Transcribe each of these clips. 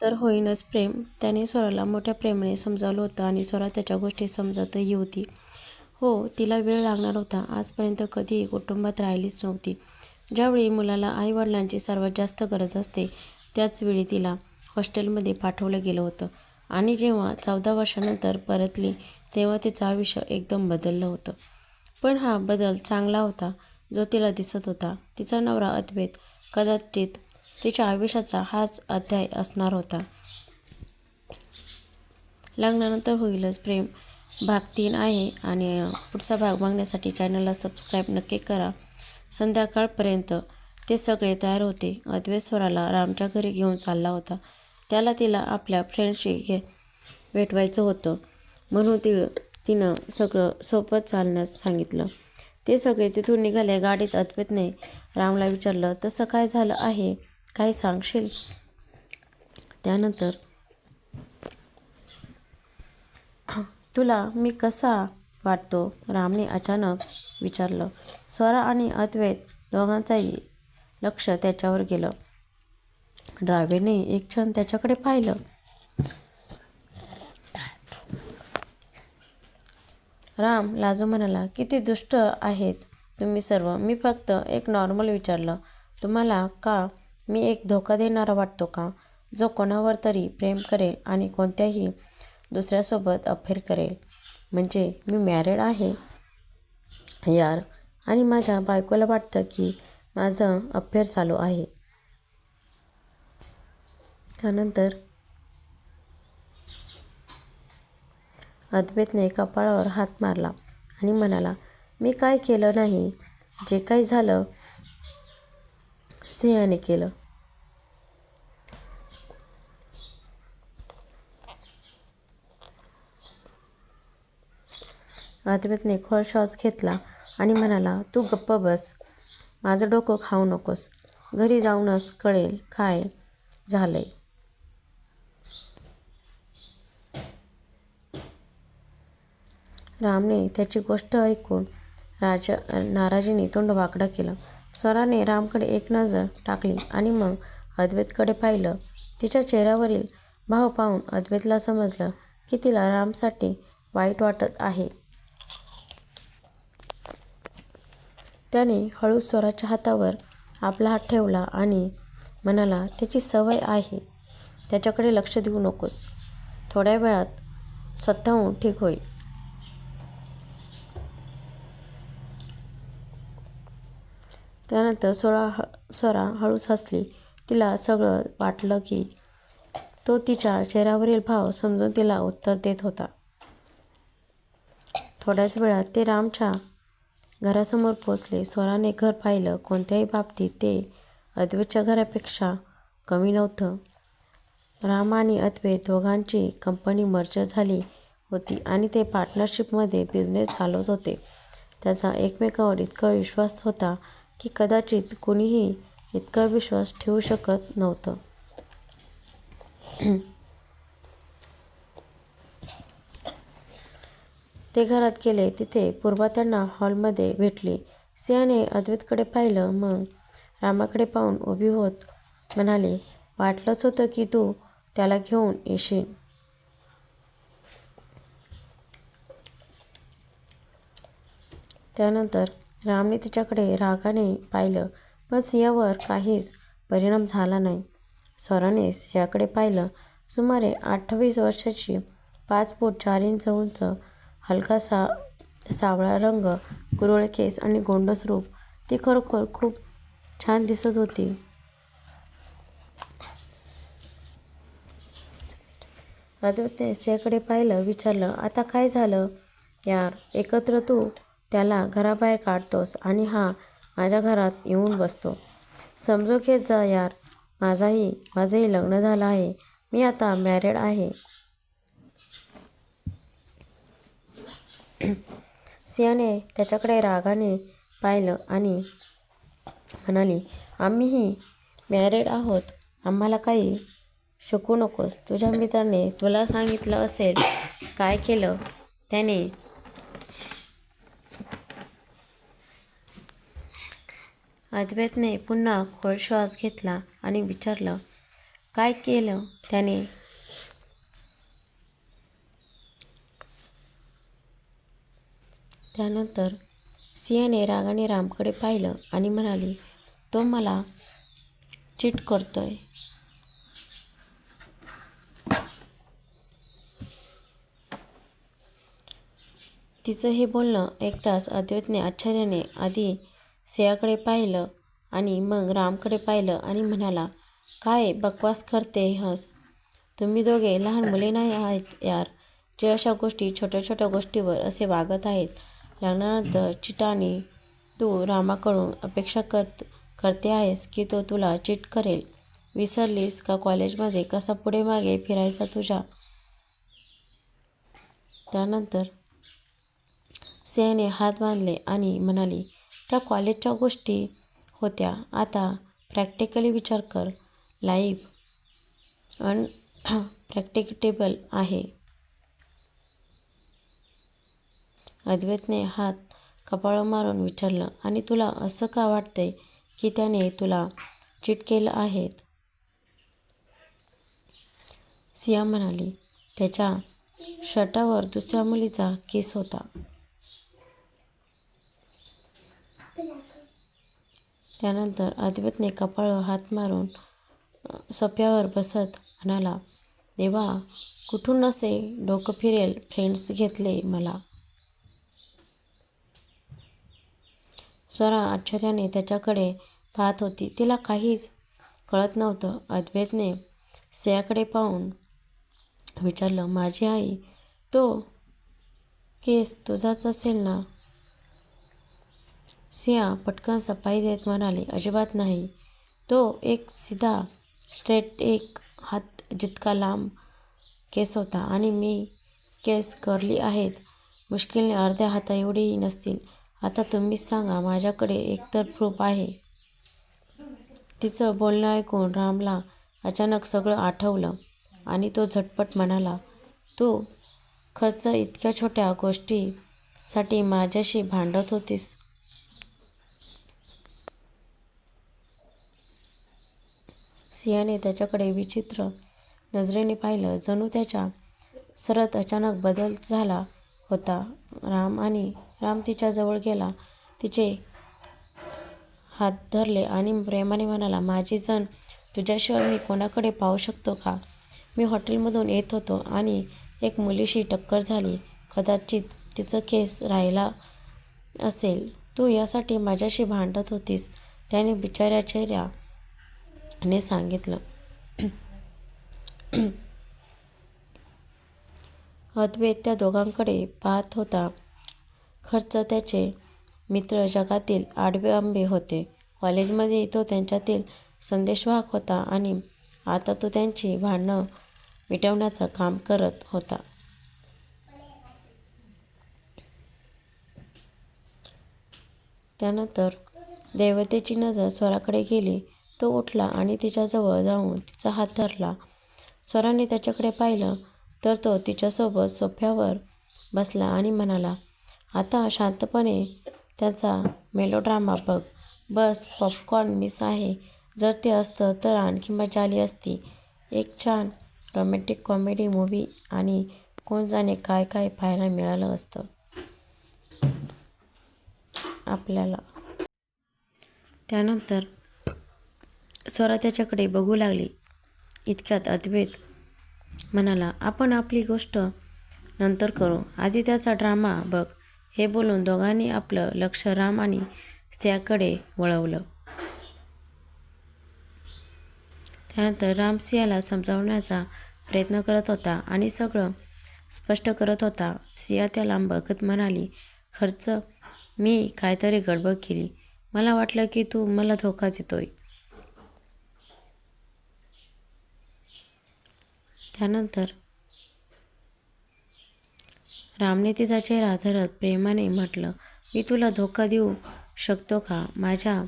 तर होईनच प्रेम. त्याने स्वराला मोठ्या प्रेमाने समजावलं होतं आणि स्वरा त्याच्या गोष्टी समजतही होती. हो तिला वेळ लागणार होता. आजपर्यंत कधीही कुटुंबात राहिलीच नव्हती. ज्यावेळी मुलाला आईवडिलांची सर्वात जास्त गरज असते त्याचवेळी तिला हॉस्टेलमध्ये पाठवलं गेलं होतं. आणि जेव्हा चौदा वर्षानंतर परतली तेव्हा तिचं आयुष्य एकदम बदललं होतं. पण हा बदल चांगला होता जो तिला दिसत होता. तिचा नवरा अद्वैत कदाचित तिच्या आयुष्याचा हाच अध्याय असणार होता. लग्नानंतर होईलच प्रेम. भाग तीन आहे आणि पुढचा भाग बघण्यासाठी चॅनलला सबस्क्राईब नक्की करा. संध्याकाळपर्यंत ते सगळे तयार होते. अद्वैत स्वराला रामच्या घरी घेऊन चालला होता. त्याला तिला आपल्या फ्रेंडशी घे भेटवायचं होतं. म्हणून ती तिनं सगळं सोबत चालण्यास सांगितलं. ते सगळे तिथून निघाले. गाडीत अद्वैतने रामला विचारलं तसं काय झालं आहे? काय सांगशील? त्यानंतर तुला मी कसा वाटतो? रामने अचानक विचारलं. स्वरा आणि अद्वैत दोघांचाही लक्ष त्याच्यावर गेलं. ड्रायव्हरने एक क्षण त्याच्याकडे पाहिलं. राम लाजू म्हणाला किती दुष्ट आहेत तुम्ही सर्व. मी फक्त एक नॉर्मल विचारलं तुम्हाला का मी एक धोका देणारा वाटतो का? जो कोणावर तरी प्रेम करेल आणि कोणत्याही दुसऱ्यासोबत अफेअर करेल. म्हणजे मी मॅरिड आहे? यार आणि माझ्या बायकोला वाटतं की माझं अफेअर चालू आहे. त्यानंतर अद्वैतने कपाळावर हात मारला आणि म्हणाला मी काय केलं नाही? जे काही झालं सिंहाने केलं. अद्वैतने खोल श्वास घेतला आणि म्हणाला तू गप्प बस. माझं डोकं खाऊ नकोस. घरी जाऊनच कळेल काय झालंय. रामने त्याची गोष्ट ऐकून राजा नाराजीने तोंड वाकडं केलं. स्वराने रामकडे एक नजर टाकली आणि मग अद्वैतकडे पाहिलं. तिच्या चेहऱ्यावरील भाव पाहून अद्वैतला समजलं की तिला रामसाठी वाईट वाटत आहे. त्याने हळू स्वराच्या हातावर आपला हात ठेवला आणि म्हणाला त्याची सवय आहे. त्याच्याकडे लक्ष देऊ नकोस. थोड्या वेळात स्वतःहून ठीक होईल. त्यानंतर सोळा ह स्वरा हळूच हसली तिला सगळं वाटलं की तो तिच्या चेहऱ्यावरील भाव समजून तिला उत्तर देत होता. थोड्याच वेळात ते रामच्या घरासमोर पोचले स्वराने घर पाहिलं. कोणत्याही बाबतीत ते अद्वैतच्या घरापेक्षा कमी नव्हतं. राम आणि अद्वैत दोघांची कंपनी मर्ज झाली होती आणि ते पार्टनरशिपमध्ये बिझनेस चालवत होते. त्याचा एकमेकावर इतका विश्वास होता की कदाचित कुणीही इतका विश्वास ठेवू शकत नव्हतं. ते घरात गेले तिथे पूर्वा त्यांना हॉलमध्ये भेटली. सिंहाने अद्वैतकडे पाहिलं मग रामाकडे पाहून उभी होत म्हणाले वाटलंच होतं की तू त्याला घेऊन येशील. त्यानंतर रामने तिच्याकडे रागाने पाहिलं पण सिंहावर काहीच परिणाम झाला नाही. स्वराने सिंहाकडे पाहिलं सुमारे अठ्ठावीस वर्षाची पाच फूट चार इंच उंच हलका सा सावळा रंग कुरळ केस आणि गोंडस रूप. ती खरोखर खूप छान दिसत होती. अद्वैतने सिंहाकडे पाहिलं विचारलं आता काय झालं? यार एकत्र तू त्याला घराबाहेर काढतोस आणि हा माझ्या घरात येऊन बसतो. समजून घेत जा यार माझाही माझंही लग्न झालं आहे. मी आता मॅरिड आहे. सियाने त्याच्याकडे रागाने पाहिलं आणि म्हणाली आम्हीही मॅरिड आहोत. आम्हाला काही शिकू नकोस. तुझ्या मित्राने तुला सांगितलं असेल काय केलं? त्याने अद्वैतने पुन्हा खोल श्वास घेतला आणि विचारलं काय केलं त्याने? त्यानंतर सिंहने रागाने रामकडे पाहिलं आणि म्हणाली तो मला चिट करतोय. तिचं हे बोलणं ऐकताच अद्वैतने आश्चर्याने आधी सियाकडे पाहिलं आणि मग रामकडे पाहिलं आणि म्हणाला काय बकवास करते हस? तुम्ही दोघे लहान मुले नाही आहेत यार. जे अशा गोष्टी छोट्या छोट्या गोष्टीवर असे वागत आहेत लग्नानंतर चिटाने तू रामाकडून अपेक्षा करत करते आहेस की तो तुला चिट करेल? विसरलीस का कॉलेजमध्ये? कसा पुढे मागे फिरायचा तुझ्या? त्यानंतर सियाने हात बांधले आणि म्हणाली त्या कॉलेजच्या गोष्टी होत्या. आता प्रॅक्टिकली विचार कर. लाईफ अन प्रॅक्टिकटेबल आहे. अद्वैतने हात कपाळ मारून विचारलं आणि तुला असं का वाटतंय की त्याने तुला चिट केलं आहेत? सिया म्हणाली त्याच्या शर्टावर दुसऱ्या मुलीचा केस होता. त्यानंतर अधिपतीने कपाळावर हात मारून सोप्यावर बसत म्हणाला देवा कुठून असे डोकं फिरेल फ्रेंड्स घेतले मला स्वरा आश्चर्याने त्याच्याकडे पाहत होती. तिला काहीच कळत नव्हतं. अद्वैतने सयाकडे पाहून विचारलं माझी आई तो केस तुझाच असेल ना? सिंहा पटकन सफाई देत म्हणाले अजिबात नाही. तो एक सीधा स्ट्रेट एक हात जितका लांब केस होता आणि मी केस करली आहेत मुश्किलने अर्ध्या हाता एवढीही नसतील. आता तुम्हीच सांगा माझ्याकडे एकतर प्रूफ आहे. तिचं बोलणं ऐकून रामला अचानक सगळं आठवलं आणि तो झटपट म्हणाला तू खर्च इतक्या छोट्या गोष्टीसाठी माझ्याशी भांडत होतीस. सियाने त्याच्याकडे विचित्र नजरेने पाहिलं. जणू त्याच्या सरत अचानक बदल झाला होता. राम आणि राम तिच्याजवळ गेला. तिचे हात धरले आणि प्रेमाने म्हणाला माझी जण तुझ्याशिवाय मी कोणाकडे पाहू शकतो का? मी हॉटेलमधून येत होतो आणि एक मुलीशी टक्कर झाली. कदाचित तिचं केस राहिला असेल. तू यासाठी माझ्याशी भांडत होतीस. त्याने बिचाऱ्या ने सांगितलं. अद्वैत त्या दोघांकडे पाहत होता. खर्च त्याचे मित्र जगातील आडवे आंबे होते. कॉलेजमध्ये तो त्यांच्यातील संदेशवाहक होता आणि आता तो त्यांची भांडणं मिटवण्याचं काम करत होता. त्यानंतर देवतेची नजर स्वराकडे गेली. तो उठला आणि तिच्याजवळ जाऊन तिचा हात धरला. स्वराने त्याच्याकडे पाहिलं तर तो तिच्यासोबत सोफ्यावर बसला आणि म्हणाला आता शांतपणे त्याचा मेलोड्रामा बघ. बस पॉपकॉर्न मिस आहे. जर ते असतं तर आणखी मजा आली असती. एक छान रोमॅन्टिक कॉमेडी मूव्ही आणि कोण जाणे काय काय पाहायला मिळालं असतं. आपल्याला. त्यानंतर स्वरा त्याच्याकडे बघू लागली. इतक्यात अद्वैत म्हणाला आपण आपली गोष्ट नंतर करू. आधी त्याचा ड्रामा बघ. हे बोलून दोघांनी आपलं लक्ष राम आणि स्त्याकडे वळवलं. त्यानंतर राम सियाला समजावण्याचा प्रयत्न करत होता आणि सगळं स्पष्ट करत होता. सिया त्याला बघत म्हणाली खर्च मी काहीतरी गडबड केली. मला वाटलं की तू मला धोका देतोय. त्यानंतर रामने तिचा चेहरा धरत प्रेमाने म्हटलं मी तुला धोका देऊ शकतो का? माझ्या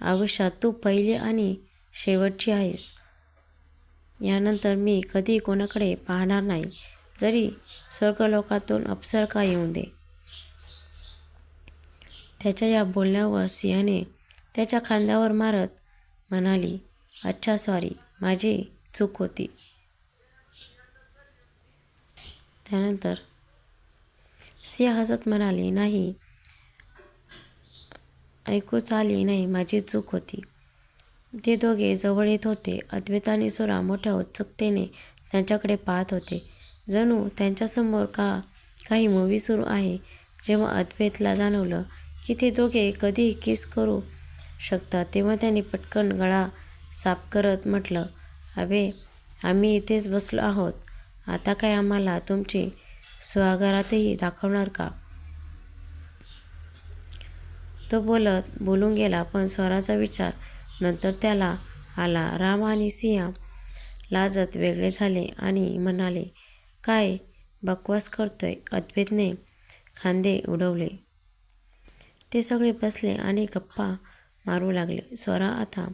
आयुष्यात तू पहिली आणि शेवटची आहेस. यानंतर मी कधी कोणाकडे पाहणार नाही. जरी स्वर्गलोकातून अप्सर का येऊन दे. त्याच्या या बोलण्यावर सिंहाने त्याच्या खांद्यावर मारत म्हणाली अच्छा सॉरी माझी चूक होती. त्यानंतर सिंह हसत म्हणाली नाही ऐकूच आली नाही माझी चूक होती. ते दोघे जवळ येत होते. अद्वैत आणि सुरा मोठ्या उत्सुकतेने त्यांच्याकडे पाहत होते. जणू त्यांच्यासमोर का काही मूवी सुरू आहे? जेव्हा अद्वैतला जाणवलं की ते दोघे कधी किस करू शकतात तेव्हा त्यांनी पटकन गळा साफ करत म्हटलं अबे आम्ही इथेच बसलो आहोत. आता काय आम्हाला तुमची स्वागरातही दाखवणार का? तो बोलत बोलून गेला पण स्वराचा विचार नंतर त्याला आला. राम आणि सिया लाजत वेगळे झाले आणि म्हणाले काय बकवास करतोय? अद्वैतने खांदे उडवले. ते सगळे बसले आणि गप्पा मारू लागले. स्वरा आता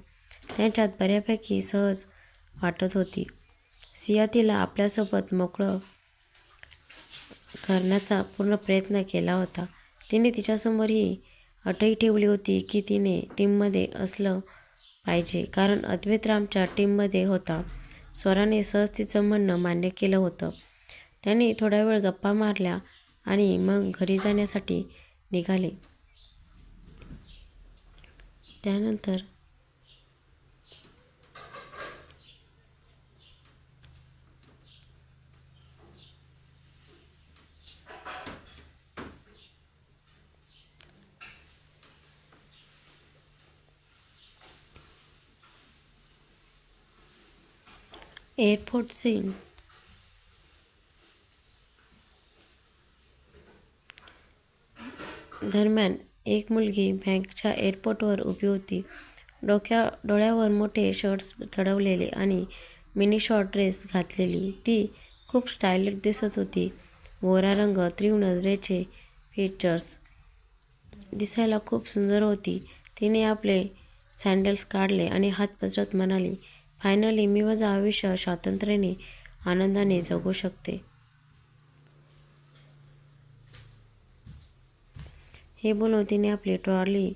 त्यांच्यात बऱ्यापैकी सहज वाटत होती. सिया तिला आपल्यासोबत मोकळं करण्याचा पूर्ण प्रयत्न केला होता. तिने तिच्यासमोर ही अटही ठेवली होती की तिने टीममध्ये असलं पाहिजे. कारण अद्वैत रामच्या टीममध्ये होता. स्वराने सहज तिचं म्हणणं मान्य केलं होतं. त्यांनी थोडा वेळ गप्पा मारल्या आणि मग घरी जाण्यासाठी निघाले. त्यानंतर एअरपोर्ट सीन. दरम्यान एक मुलगी बँकच्या एअरपोर्टवर उभी होती. डोक्या डोळ्यावर मोठे शर्ट्स चढवलेले आणि मिनी शॉर्ट ड्रेस घातलेली. ती खूप स्टायलिश दिसत होती. गोरा रंग त्रिव नजरेचे फीचर्स दिसायला खूप सुंदर होती. तिने आपले सँडल्स काढले आणि हात पसरत म्हणाली फायनली मी माझं आयुष्य स्वातंत्र्याने आनंदाने जगू शकते. हे बोलून तिने आपली ट्रॉली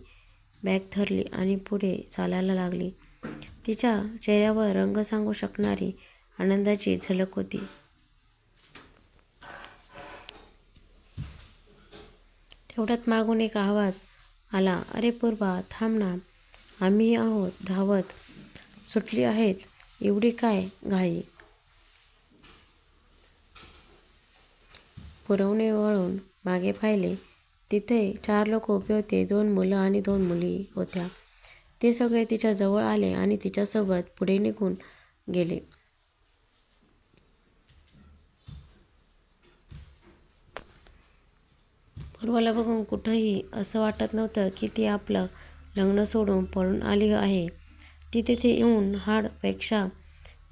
बॅग धरली आणि पुढे चालायला लागली. तिच्या चेहऱ्यावर रंग सांगू शकणारी आनंदाची झलक होती. तेवढ्यात मागून एक आवाज आला अरे पूर्वा थांब ना. आम्ही आहोत धावत. सुटली आहेत एवढी काय घाई? पुरवणे वळून मागे पाहिले तिथे चार लोक उभे होते दोन मुलं आणि दोन मुली होत्या. ते सगळे तिच्या जवळ आले आणि तिच्यासोबत पुढे निघून गेले. पूर्वाला बघून कुठंही असं वाटत नव्हतं की ती आपलं लग्न सोडून पळून आली आहे. ती तेथे येऊन हाडपेक्षा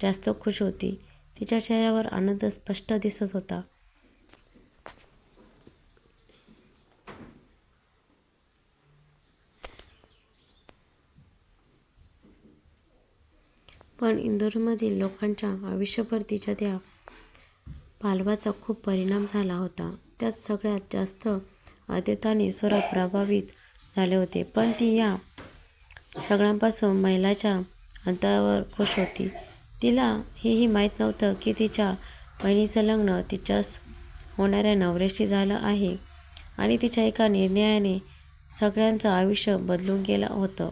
जास्त खुश होती. तिच्या चेहऱ्यावर आनंद स्पष्ट दिसत होता. पण इंदोरमधील लोकांच्या आयुष्यभर तिच्या त्या पालवाचा खूप परिणाम झाला होता. त्यात सगळ्यात जास्त आद्यताने स्वरा प्रभावित झाले होते. पण ती या सगळ्यांपासून महिलाच्या अंतरावर खुश होती. तिला हेही माहीत नव्हतं की तिच्या बहिणीचं लग्न तिच्यास होणाऱ्या नवऱ्याशी झालं आहे आणि तिच्या एका निर्णयाने सगळ्यांचं आयुष्य बदलून गेलं होतं.